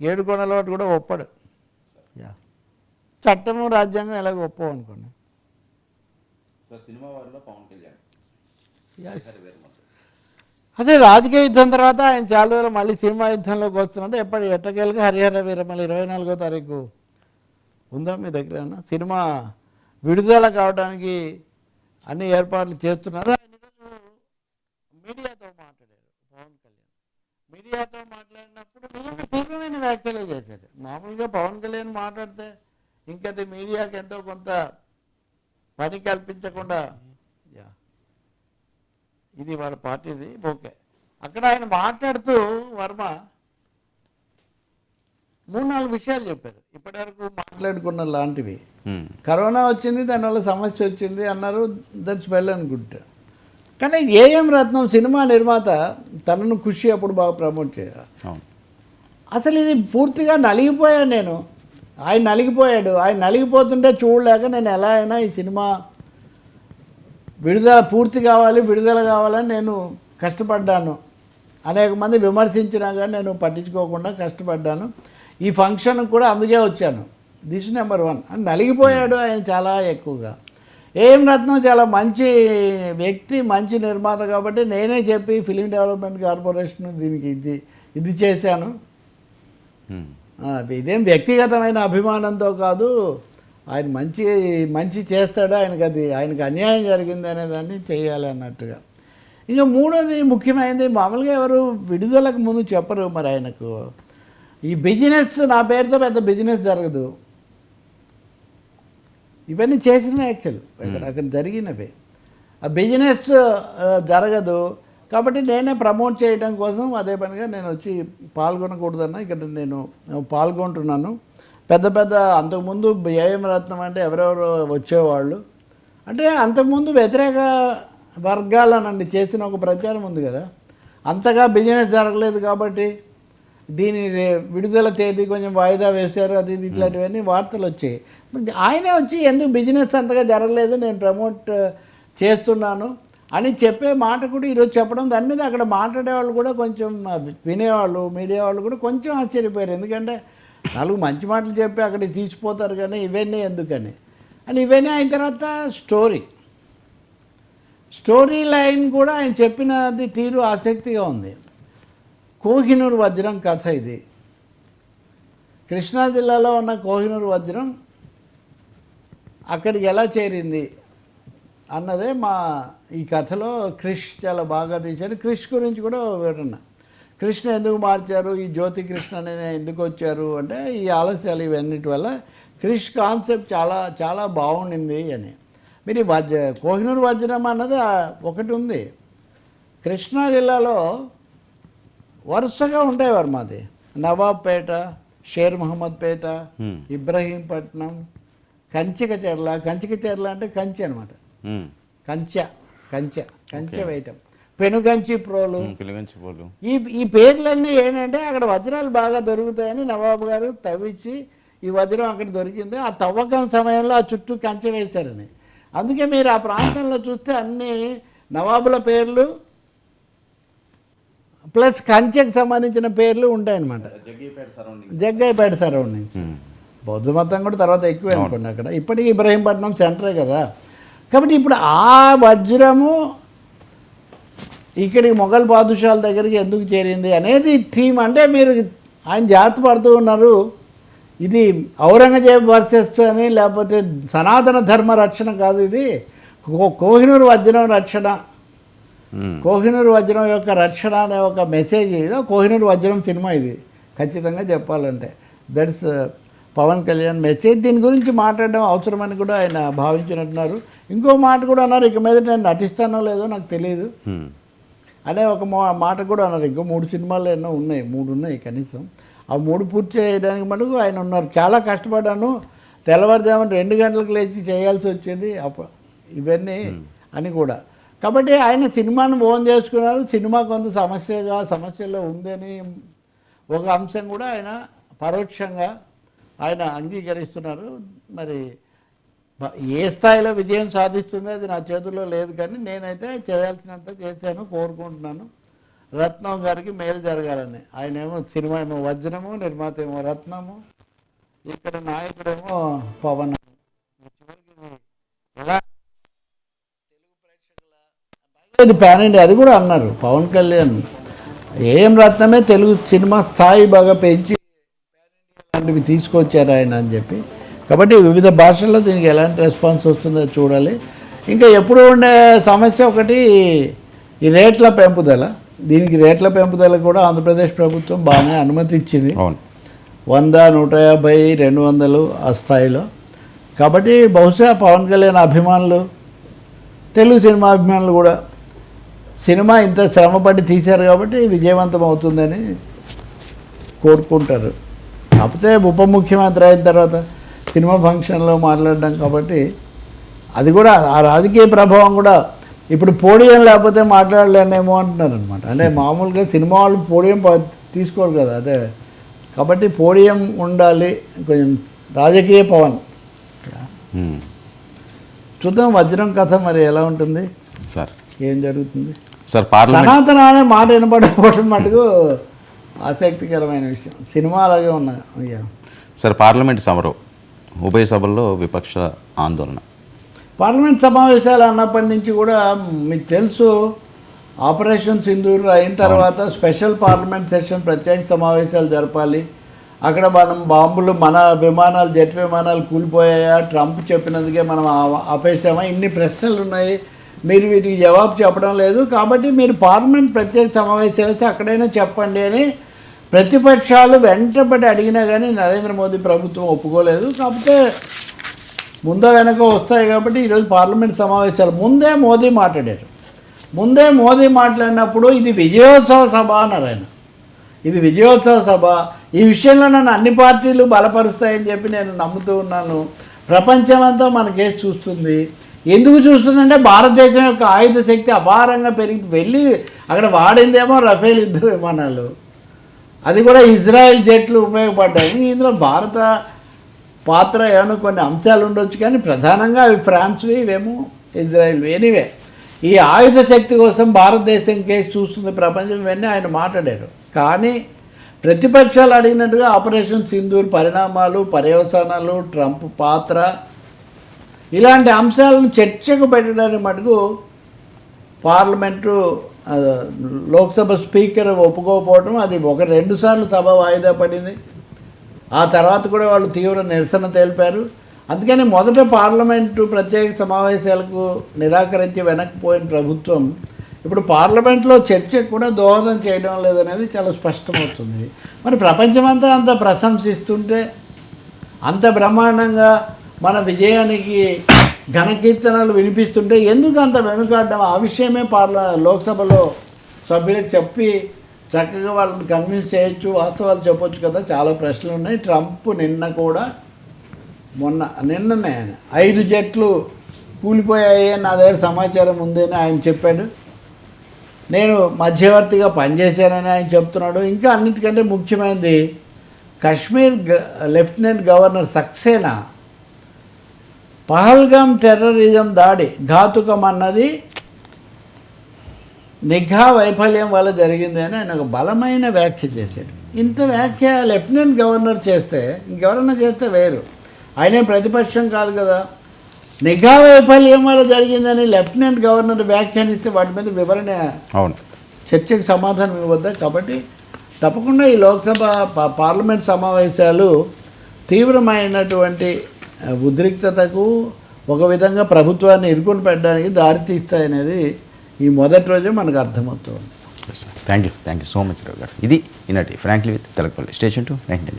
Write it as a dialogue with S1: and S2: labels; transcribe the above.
S1: ఏడు వాటి కూడా ఒప్పడు. యా. చట్టము రాజ్యాంగం ఎలాగ ఒప్పవు అనుకోండి. అదే రాజకీయ యుద్ధం తర్వాత ఆయన చాలా రోజులు మళ్ళీ సినిమా యుద్ధంలోకి వస్తున్నాడు ఎప్పటి ఎట్టకేళ్ళకి హరిహర వీరమల్లి ఇరవై నాలుగో తారీఖు ఉందా మీ దగ్గర? సినిమా విడుదల కావడానికి అన్ని ఏర్పాట్లు చేస్తున్నారు ఆయన ఈరోజు మీడియాతో మాట్లాడారు పవన్ కళ్యాణ్ మీడియాతో మాట్లాడినప్పుడు నిజంగా తీవ్రమైన వ్యాఖ్యలే చేశారు. మామూలుగా పవన్ కళ్యాణ్ మాట్లాడితే ఇంకది మీడియాకి ఎంతో కొంత పని కల్పించకుండా ఇది వాళ్ళ పార్టీది. ఓకే. అక్కడ ఆయన మాట్లాడుతూ వర్మ మూడు నాలుగు విషయాలు చెప్పారు. ఇప్పటివరకు మాట్లాడుకున్న లాంటివి. కరోనా వచ్చింది దానివల్ల సమస్య వచ్చింది అన్నారు దట్స్ వెల్ అనుకుంటా. కానీ ఏఎం రత్నం సినిమా నిర్మాత తనను ఖుషి అప్పుడు బాగా ప్రమోట్ చేయాలి. అసలు ఇది పూర్తిగా నలిగిపోయాను నేను. ఆయన నలిగిపోయాడు. ఆయన నలిగిపోతుంటే చూడలేక నేను ఎలా అయినా ఈ సినిమా విడుదల పూర్తి కావాలి విడుదల కావాలని నేను కష్టపడ్డాను. అనేక మంది విమర్శించినా కానీ నేను పట్టించుకోకుండా కష్టపడ్డాను. ఈ ఫంక్షన్ కూడా అందుకే వచ్చాను. This number one. అని నలిగిపోయాడు ఆయన చాలా ఎక్కువగా. ఏం రత్నం? చాలా మంచి వ్యక్తి మంచి నిర్మాత కాబట్టి నేనే చెప్పి ఫిలిం డెవలప్మెంట్ కార్పొరేషన్ దీనికి ఇది ఇది చేశాను. ఇదేం వ్యక్తిగతమైన అభిమానంతో కాదు ఆయన మంచి మంచి చేస్తాడు ఆయనకు అది ఆయనకు అన్యాయం జరిగింది అనే దాన్ని చేయాలి అన్నట్టుగా. ఇంకా మూడోది ముఖ్యమైనది మామూలుగా ఎవరు విడుదలకు ముందు చెప్పరు మరి ఆయనకు. ఈ బిజినెస్ నా పేరుతో పెద్ద బిజినెస్ జరగదు. ఇవన్నీ చేసిన వ్యాఖ్యలు. అక్కడ అక్కడ జరిగినవి. ఆ బిజినెస్ జరగదు. కాబట్టి నేనే ప్రమోట్ చేయడం కోసం అదే పనిగా నేను వచ్చి పాల్గొనకూడదన్న ఇక్కడ నేను పాల్గొంటున్నాను. పెద్ద పెద్ద అంతకుముందు ఏఎం రత్నం అంటే ఎవరెవరు వచ్చేవాళ్ళు. అంటే అంతకుముందు వ్యతిరేక వర్గాలనండి చేసిన ఒక ప్రచారం ఉంది కదా. అంతగా బిజినెస్ జరగలేదు కాబట్టి దీని విడుదల తేదీ కొంచెం వాయిదా వేశారు అది ఇది ఇట్లాంటివన్నీ వార్తలు వచ్చాయి. ఆయనే వచ్చి ఎందుకు బిజినెస్ అంతగా జరగలేదు నేను ప్రమోట్ uh, చేస్తున్నాను అని చెప్పే మాట కూడా ఈరోజు చెప్పడం దాని మీద అక్కడ మాట్లాడేవాళ్ళు కూడా కొంచెం వినేవాళ్ళు మీడియా వాళ్ళు కూడా కొంచెం ఆశ్చర్యపోయారు. ఎందుకంటే నాలుగు మంచి మాటలు చెప్పి అక్కడికి తీసిపోతారు కానీ ఇవన్నీ ఎందుకని? అని ఇవన్నీ అయిన తర్వాత స్టోరీ స్టోరీ లైన్ కూడా ఆయన చెప్పినది తీరు ఆసక్తిగా ఉంది. కోహినూరు వజ్రం కథ ఇది. కృష్ణా జిల్లాలో ఉన్న కోహినూరు వజ్రం అక్కడికి ఎలా చేరింది అన్నదే మా ఈ కథలో క్రిష్ చాలా బాగా తీశారు క్రిష్ గురించి కూడా వివరణ. కృష్ణ ఎందుకు మార్చారు? ఈ జ్యోతి కృష్ణ అనేది ఎందుకు వచ్చారు? అంటే ఈ ఆలస్యాలు ఇవన్నిటి వల్ల క్రిష్ కాన్సెప్ట్ చాలా చాలా బాగుండింది అని. మీరు ఈ వజ్ర కోహినూరు వజ్రం అన్నది ఒకటి ఉంది. కృష్ణా జిల్లాలో వరుసగా ఉంటాయి వర్మాది నవాబ్పేట షేర్ మహమ్మద్ పేట
S2: Hmm.
S1: ఇబ్రహీంపట్నం కంచికచెర్ల కంచికచెర్ల అంటే కంచి అనమాట. కంచె కంచె కంచె వేయటం. పెనుగంచి ప్రోలు. ఈ ఈ పేర్లన్నీ ఏంటంటే అక్కడ వజ్రాలు బాగా దొరుకుతాయని నవాబు గారు తవ్వించి ఈ వజ్రం అక్కడ దొరికింది. ఆ తవ్వకం సమయంలో ఆ చుట్టూ కంచె వేశారని. అందుకే మీరు ఆ ప్రాంతంలో చూస్తే అన్ని నవాబుల పేర్లు ప్లస్ కంచెకు సంబంధించిన పేర్లు ఉంటాయన్నమాట.
S2: జగ్గీపేట సరౌండింగ్
S1: జగ్గైపేట సరౌండింగ్స్ బౌద్ధ మతం కూడా తర్వాత ఎక్కువ అనుకోండి అక్కడ. ఇప్పటికీ ఇబ్రహీంపట్నం సెంటరే కదా. కాబట్టి ఇప్పుడు ఆ వజ్రము ఇక్కడికి మొఘల్ బాదుషాల దగ్గరికి ఎందుకు చేరింది అనేది థీమ్ అంటే మీరు ఆయన జాగ్రత్త పడుతూ ఉన్నారు. ఇది ఔరంగజేబ్ వర్సెస్ అని లేకపోతే సనాతన ధర్మ రక్షణ కాదు ఇది. కోహినూరు వజ్రం రక్షణ. కోహినూరు వజ్రం యొక్క రక్షణ అనే ఒక మెసేజ్ ఇది. కోహినూరు వజ్రం సినిమా ఇది. ఖచ్చితంగా చెప్పాలంటే. దట్స్ పవన్ కళ్యాణ్ మెసేజ్ దీని గురించి మాట్లాడడం అవసరమని కూడా ఆయన భావించినట్టున్నారు. ఇంకో మాట కూడా అన్నారు. ఇక మీద నేను నటిస్తానో లేదో నాకు తెలియదు
S2: ఉమ్.
S1: అనే ఒక మా- మాట కూడా అన్నారు. ఇంకో మూడు సినిమాలు ఎన్నో ఉన్నాయి. మూడు ఉన్నాయి కనీసం. ఆ మూడు పూర్తి చేయడానికి మటుకు ఆయన ఉన్నారు. చాలా కష్టపడ్డాను. తెల్లవారుజామున రెండు గంటలకు లేచి చేయాల్సి వచ్చేది. అప్పుడు ఇవన్నీ అని కూడా. కాబట్టి ఆయన సినిమాను ఓన్ చేసుకున్నారు. సినిమా కొంత సమస్యగా సమస్యలో ఉందని ఒక అంశం కూడా ఆయన పరోక్షంగా ఆయన అంగీకరిస్తున్నారు. మరి ఏ స్థాయిలో విజయం సాధిస్తుంది అది నా చేతుల్లో లేదు కానీ నేనైతే చేయాల్సినంత చేశాను కోరుకుంటున్నాను. రత్నం గారికి మేలు జరగాలని. ఆయన ఏమో సినిమా ఏమో వజ్రము నిర్మాత ఏమో రత్నము ఇక్కడ నాయకుడేమో పవన్. చివరికి ఎలా ఇది ప్యాన్ ఇండియా అది కూడా అన్నారు. పవన్ కళ్యాణ్ ఏం రత్నమే తెలుగు సినిమా స్థాయి బాగా పెంచి లాంటివి తీసుకొచ్చారు ఆయన అని చెప్పి. కాబట్టి వివిధ భాషల్లో దీనికి ఎలాంటి రెస్పాన్స్ వస్తుందో చూడాలి. ఇంకా ఎప్పుడు ఉండే సమస్య ఒకటి ఈ రేట్ల పెంపుదల. దీనికి రేట్ల పెంపుదల కూడా ఆంధ్రప్రదేశ్ ప్రభుత్వం బాగానే అనుమతి ఇచ్చింది వంద నూట యాభై రెండు వందలు ఆ స్థాయిలో. కాబట్టి బహుశా పవన్ కళ్యాణ్ అభిమానులు తెలుగు సినిమా అభిమానులు కూడా సినిమా ఇంత శ్రమపడి తీశారు కాబట్టి విజయవంతం అవుతుందని కోరుకుంటారు. కాకపోతే ఉప ముఖ్యమంత్రి అయిన తర్వాత సినిమా ఫంక్షన్లో మాట్లాడడం కాబట్టి అది కూడా ఆ రాజకీయ ప్రభావం కూడా ఇప్పుడు పోడియం లేకపోతే మాట్లాడలేనేమో అంటున్నారు అనమాట అంటే మామూలుగా సినిమా వాళ్ళు పోడియం తీసుకోరు కదా అదే. కాబట్టి పోడియం ఉండాలి కొంచెం రాజకీయ పవన్. చూద్దాం వజ్రం కథ మరి ఎలా ఉంటుంది?
S2: సార్.
S1: ఏం జరుగుతుంది?
S2: సార్ పార్లమెంట్
S1: సనాతన అనే మాట వినపడకపోవడం మటుకు ఆసక్తికరమైన విషయం. సినిమా అలాగే ఉన్నాయి అయ్యా.
S2: సార్ పార్లమెంట్ సమరం ఉభయ సభల్లో విపక్ష ఆందోళన.
S1: పార్లమెంట్ సమావేశాలు అన్నప్పటి నుంచి కూడా మీకు తెలుసు ఆపరేషన్ సింధూర్ అయిన తర్వాత స్పెషల్ పార్లమెంట్ సెషన్ ప్రత్యేక సమావేశాలు జరపాలి. అక్కడ మనం బాంబులు మన విమానాలు జెట్ విమానాలు కూలిపోయాయా? ట్రంప్ చెప్పినందుకే మనం ఆపేసామా ఇన్ని ప్రశ్నలు ఉన్నాయి. మీరు వీటికి జవాబు చెప్పడం లేదు. కాబట్టి మీరు పార్లమెంట్ ప్రత్యేక సమావేశాలు అయితే అక్కడైనా చెప్పండి అని ప్రతిపక్షాలు వెంటబడి అడిగినా కానీ నరేంద్ర మోదీ ప్రభుత్వం ఒప్పుకోలేదు. కాకపోతే ముందో వెనక వస్తాయి కాబట్టి ఈరోజు పార్లమెంట్ సమావేశాలు. ముందే మోదీ మాట్లాడారు. ముందే మోదీ మాట్లాడినప్పుడు ఇది విజయోత్సవ సభ అన్నారు ఆయన. ఇది విజయోత్సవ సభ. ఈ విషయంలో నన్ను అన్ని పార్టీలు బలపరుస్తాయని చెప్పి నేను నమ్ముతూ ఉన్నాను. ప్రపంచమంతా మన కేసు చూస్తుంది. ఎందుకు చూస్తుందంటే భారతదేశం యొక్క ఆయుధ శక్తి అపారంగా పెరిగి వెళ్ళి అక్కడ వాడిందేమో రఫేల్ యుద్ధ విమానాలు. అది కూడా ఇజ్రాయెల్ జెట్లు ఉపయోగపడ్డాయి. ఇందులో భారత పాత్ర ఏమైనా కొన్ని అంశాలు ఉండొచ్చు కానీ ప్రధానంగా అవి ఫ్రాన్స్వి ఇవేమో ఇజ్రాయెల్ ఎనీవే ఈ ఆయుధ శక్తి కోసం భారతదేశం కేసు చూస్తుంది ప్రపంచం ఇవన్నీ ఆయన మాట్లాడారు. కానీ ప్రతిపక్షాలు అడిగినట్టుగా ఆపరేషన్ సింధూర్ పరిణామాలు పర్యవసానాలు ట్రంప్ పాత్ర ఇలాంటి అంశాలను చర్చకు పెట్టడానికి మటుకు పార్లమెంటు లోక్సభ స్పీకర్ ఒప్పుకోకపోవడం అది ఒక రెండు సార్లు సభ వాయిదా పడింది. ఆ తర్వాత కూడా వాళ్ళు తీవ్ర నిరసన తెలిపారు. అందుకని మొదట పార్లమెంటు ప్రత్యేక సమావేశాలకు నిరాకరించి వెనక్కిపోయిన ప్రభుత్వం ఇప్పుడు పార్లమెంట్లో చర్చకు కూడా దోహదం చేయడం లేదనేది చాలా స్పష్టమవుతుంది. మరి ప్రపంచమంతా అంత ప్రశంసిస్తుంటే అంత బ్రహ్మాండంగా మన విజయానికి ఘనకీర్తనలు వినిపిస్తుంటే ఎందుకు అంత వెనుకాడడం? ఆ విషయమే పార్ల లోక్సభలో సభ్యులకు చెప్పి చక్కగా వాళ్ళని కన్విన్స్ చేయొచ్చు వాస్తవాలు చెప్పొచ్చు కదా. చాలా ప్రశ్నలు ఉన్నాయి. ట్రంప్ నిన్న కూడా మొన్న నిన్ననే ఆయన. ఐదు జట్లు కూలిపోయాయి అని నా దగ్గర సమాచారం ఉందని ఆయన చెప్పాడు. నేను మధ్యవర్తిగా పనిచేశానని ఆయన చెప్తున్నాడు. ఇంకా అన్నిటికంటే ముఖ్యమైనది Kashmir lieutenant governor Saxena Pahalgam terrorism దాడి ఘాతుకం అన్నది నిఘా వైఫల్యం వల్ల జరిగింది అని ఆయన ఒక బలమైన వ్యాఖ్య చేశాడు. ఇంత వ్యాఖ్య లెఫ్టినెంట్ గవర్నర్ చేస్తే ఇంకెవరన్నా చేస్తే వేరు. ఆయనే ప్రతిపక్షం కాదు కదా. నిఘా వైఫల్యం వల్ల జరిగిందని లెఫ్టినెంట్ గవర్నర్ వ్యాఖ్యానిస్తే వాటి మీద వివరణ
S2: అవును.
S1: చర్చకు సమాధానం ఇవ్వద్దా? కాబట్టి తప్పకుండా ఈ లోక్సభ పార్లమెంట్ సమావేశాలు తీవ్రమైనటువంటి ఉద్రిక్తతకు ఒక విధంగా ప్రభుత్వాన్ని ఇరుకుని పెట్టడానికి దారితీస్తాయనేది ఈ మొదటి రోజే మనకు అర్థమవుతుంది.
S2: Thank you thank you so much Rao garu. ఇది ఈనాటి frankly with Telakapalli station to frankly